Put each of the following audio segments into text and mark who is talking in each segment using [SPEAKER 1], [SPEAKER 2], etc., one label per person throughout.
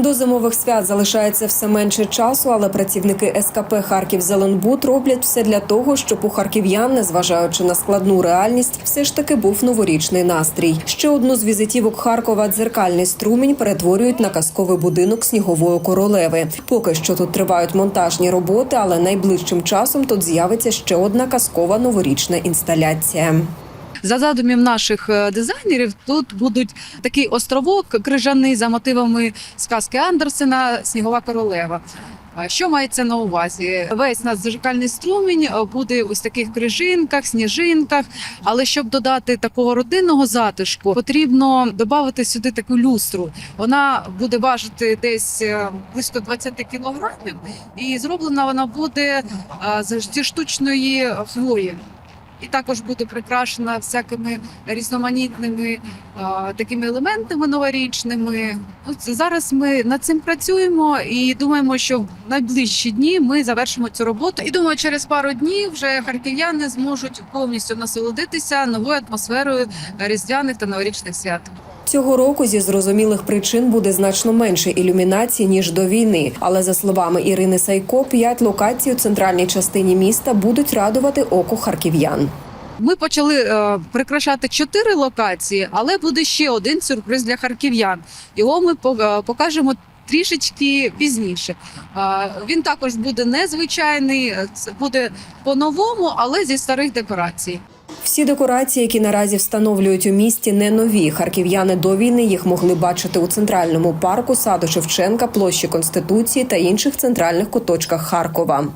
[SPEAKER 1] До зимових свят залишається все менше часу, але працівники СКП Харків Зеленбуд роблять все для того, щоб у харків'ян, незважаючи на складну реальність, все ж таки був новорічний настрій. Ще одну з візитівок Харкова дзеркальний струмінь перетворюють на казковий будинок снігової королеви. Поки що тут тривають монтажні роботи, але найближчим часом тут з'явиться ще одна казкова новорічна інсталяція.
[SPEAKER 2] За задумів наших е, дизайнерів, тут будуть такий островок крижаний за мотивами сказки Андерсена Снігова королева. Що мається на увазі? Весь наш зажикальний струмінь е, буде ось таких крижинках, сніжинках. Але щоб додати такого родинного затишку, потрібно додати сюди таку люстру. Вона буде важити десь е, близько 20 кілограмів, і зроблена вона буде зі штучної хвої і також буде прикрашена всякими різноманітними а, такими елементами новорічними. От зараз ми над цим працюємо і думаємо, що в найближчі дні ми завершимо цю роботу. І думаю, через пару днів вже харків'яни зможуть повністю насолодитися новою атмосферою різдвяних та новорічних свят.
[SPEAKER 1] Цього року зі зрозумілих причин буде значно менше ілюмінації ніж до війни. Але за словами Ірини Сайко, п'ять локацій у центральній частині міста будуть радувати око харків'ян.
[SPEAKER 2] Ми почали е, прикрашати чотири локації, але буде ще один сюрприз для харків'ян. Його ми е, покажемо трішечки пізніше. Е, він також буде незвичайний, буде по-новому, але зі старих декорацій.
[SPEAKER 1] Всі декорації, які наразі встановлюють у місті, не нові. Харків'яни до війни їх могли бачити у центральному парку, саду Шевченка, площі Конституції та інших центральних куточках Харкова.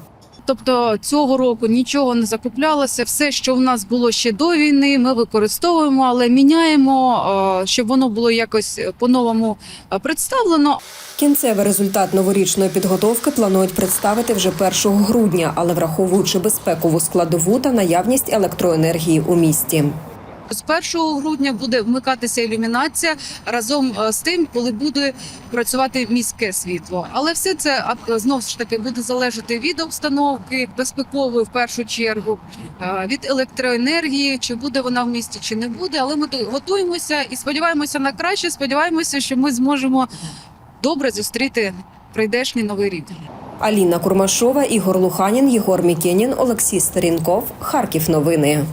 [SPEAKER 2] Тобто цього року нічого не закуплялося. Все, що в нас було ще до війни, ми використовуємо, але міняємо, е, щоб воно було якось по-новому е, представлено.
[SPEAKER 1] Кінцевий результат новорічної підготовки планують представити вже 1 грудня, але враховуючи безпекову складову та наявність електроенергії у місті.
[SPEAKER 2] З 1 грудня буде вмикатися ілюмінація разом е, з тим, коли буде працювати міське світло. Але все це знову ж таки буде залежати від обстановки безпекової в першу чергу, е, від електроенергії, чи буде вона в місті, чи не буде. Але ми готуємося і сподіваємося на краще. Сподіваємося, що ми зможемо добре зустріти прийдешній новий рік.
[SPEAKER 1] Аліна Курмашова, Ігор Луханін, Єгор Мікенін, Олексій Старінков. Харків. Новини.